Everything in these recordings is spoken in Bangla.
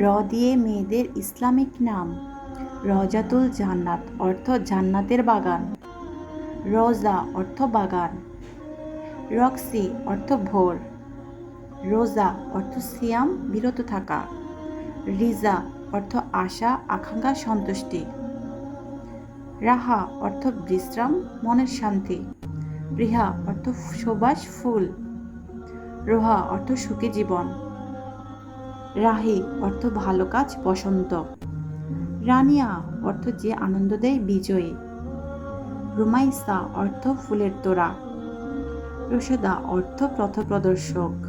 র দিয়ে মেয়েদের ইসলামিক নাম, রজাতুল জান্নাত অর্থ জান্নাতের বাগান, রোজা অর্থ বাগান, রক্সি অর্থ ভোর, রোজা অর্থ সিয়াম বিরত থাকা, রিজা অর্থ আশা, আকাঙ্ক্ষা, সন্তুষ্টি, রাহা অর্থ বিশ্রাম, মনের শান্তি, রিহা অর্থ সুবাস, ফুল, রোহা অর্থ সুখী জীবন। রাহি অর্থ ভালো কাজ বসন্ত। রানিয়া অর্থ যে আনন্দ দেয় বিজয়ী। রুমাইসা অর্থ ফুলের তোড়া। রসদা অর্থ পথপ্রদর্শক।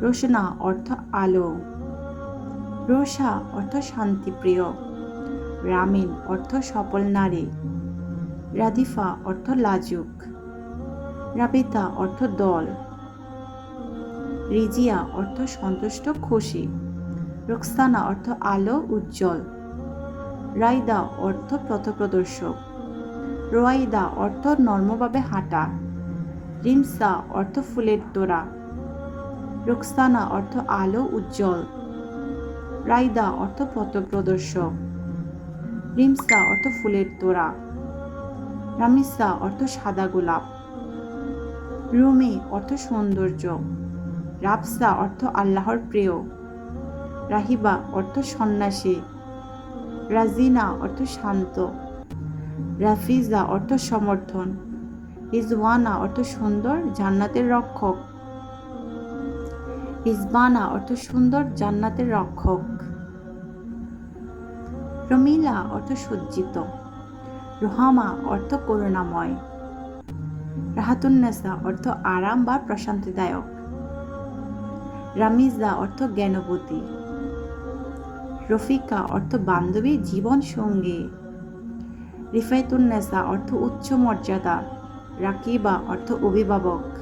রোশনা অর্থ আলো। রোষা অর্থ শান্তিপ্রিয়। রামিন অর্থ সফল নারী। রাদিফা অর্থ লাজুক। রাবিতা অর্থ দল। রিজিয়া অর্থ সন্তুষ্ট, খুশি। রোকসানা অর্থ আলো, উজ্জ্বল। রাইদা অর্থ পথপ্রদর্শক। রোয়াইদা অর্থ নর্মভাবে হাঁটা। রিমসা অর্থ ফুলের তোড়া। রোকসানা অর্থ আলো, উজ্জ্বল। রাইদা অর্থ পথপ্রদর্শক। রিমসা অর্থ ফুলের তোড়া। রামিসা অর্থ সাদা গোলাপ। রুমি অর্থ সৌন্দর্য। রাবসা অর্থ আল্লাহর প্রিয়। রাহিবা অর্থ সন্ন্যাসী। রাজিনা অর্থ শান্ত। রাফিজা অর্থ সমর্থন। ইজওয়ানা অর্থ সুন্দর, জান্নাতের রক্ষক। ইজবানা অর্থ সুন্দর, জান্নাতের রক্ষক। রমিলা অর্থ সজ্জিত। রোহামা অর্থ করুণাময়। রাহাতুন্নেসা অর্থ আরাম বা প্রশান্তিদায়ক। রামিজা অর্থ জ্ঞানবতী। রফিকা অর্থ বান্ধবী, জীবন সঙ্গী। রিফাইতুন্নেসা অর্থ উচ্চ মর্যাদা। রাকিবা অর্থ অভিভাবক।